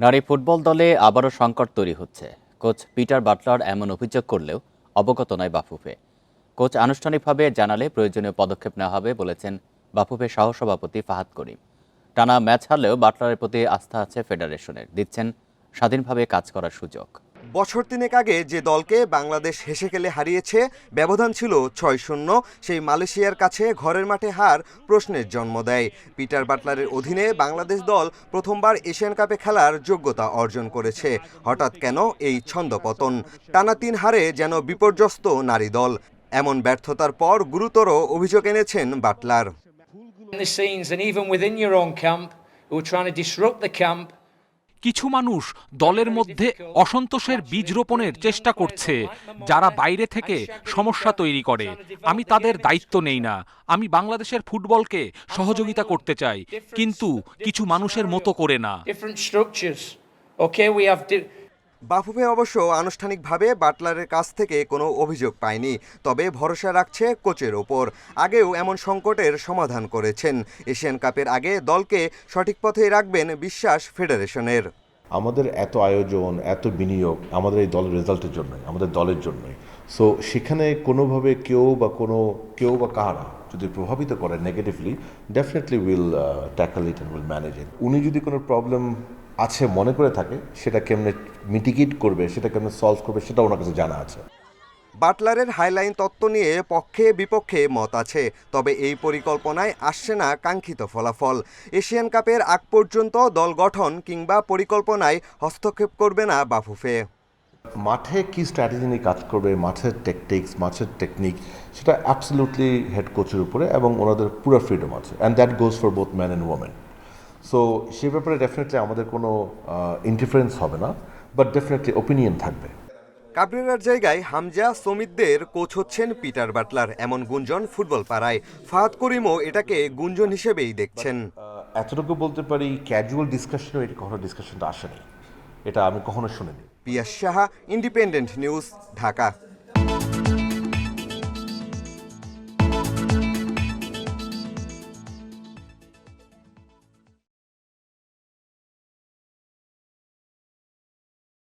নারী ফুটবল দলে আবারও সংকট তৈরি হচ্ছে। কোচ পিটার বাটলার এমন অভিযোগ করলেও অবগত নয় বাফুফে। কোচ আনুষ্ঠানিকভাবে জানালে প্রয়োজনীয় পদক্ষেপ নেওয়া হবে বলেছেন বাফুফে সহসভাপতি ফাহাদ করিম। টানা ম্যাচ হারলেও বাটলারের প্রতি আস্থা আছে ফেডারেশনের, দিচ্ছেন স্বাধীনভাবে কাজ করার সুযোগ। বছর তিনেক আগে যে দলকে বাংলাদেশ হেসে খেলে হারিয়েছে, ব্যবধান ছিল ছয় শূন্য। সেই মালয়েশিয়ার কাছে ঘরের মাঠে হার প্রশ্নের জন্ম দেয়। পিটার বাটলারের অধীনে বাংলাদেশ দল প্রথমবার এশিয়ান কাপে খেলার যোগ্যতা অর্জন করেছে। হঠাৎ কেন এই ছন্দপতন টানা তিন হারে যেন বিপর্যস্ত নারী দল। এমন ব্যর্থতার পর গুরুতর অভিযোগ এনেছেন Butler. In the scenes, and even within your own camp, who are trying to disrupt the camp. কিছু মানুষ দলের মধ্যে অসন্তোষের বীজ রোপণের চেষ্টা করছে, যারা বাইরে থেকে সমস্যা তৈরি করে। আমি তাদের দায়িত্ব নেই না। আমি বাংলাদেশের ফুটবলকে সহযোগিতা করতে চাই, কিন্তু কিছু মানুষের মতো করে না। বাফুফে অবশ্য আনুষ্ঠানিকভাবে বাটলারের কাছ থেকে কোনো অভিযোগ পায়নি, তবে ভরসা রাখছে কোচের ওপর। আগেও এমন সংকটের সমাধান করেছেন। এশিয়ান কাপের আগে দলকে সঠিক পথে রাখবেন বিশ্বাস ফেডারেশনের। আমাদের এত আয়োজন, এত বিনিয়োগ আমাদের এই দলের রেজাল্টের জন্যই, আমাদের দলের জন্যই। সো সেখানে কোনোভাবে কেউ বা কোনো, কেউ বা কারা যদি প্রভাবিত করে negatively definitely will tackle it and will manage it উনি যদি কোনো প্রবলেম আছে মনে করে থাকে সেটা কেমনে মিটিগেট করবে সেটা কেমনে সলভ করবে সেটা ওনার কাছে জানা আছে। বাটলারের হাইলাইন তত্ত্ব নিয়ে পক্ষে বিপক্ষে মত আছে তবে এই পরিকল্পনায় আসছে না কাঙ্ক্ষিত ফলাফল। এশিয়ান কাপের আগ পর্যন্ত দল গঠন কিংবা পরিকল্পনায় হস্তক্ষেপ করবে না বাফুফে। মাঠে কি স্ট্র্যাটেজি নিয়ে কাজ করবে মাঠের টেকটিক্স মাঠের টেকনিক সেটা অ্যাবসলিউটলি হেড কোচের উপরে এবং ওনাদের পুরো ফ্রিডম আছে। And that goes for both man and women so সে ব্যাপারে ডেফিনেটলি আমাদের কোনো ইন্টারফারেন্স হবে না বাট ডেফিনেটলি ওপিনিয়ন থাকবে। কাবরেরার জায়গায় হামজা সমিতদের কোচ হচ্ছেন পিটার বাটলার এমন গুঞ্জন ফুটবল পাড়ায়। ফাহাদ করিমও এটাকে গুঞ্জন হিসেবেই দেখছেন। এতটুকু বলতে পারি ক্যাজুয়াল ডিসকাশনেও এটি কখনো ডিসকাশনটা আসেনি। এটা আমি কখনো শুনিনি। Piyas Saha independent news Dhaka.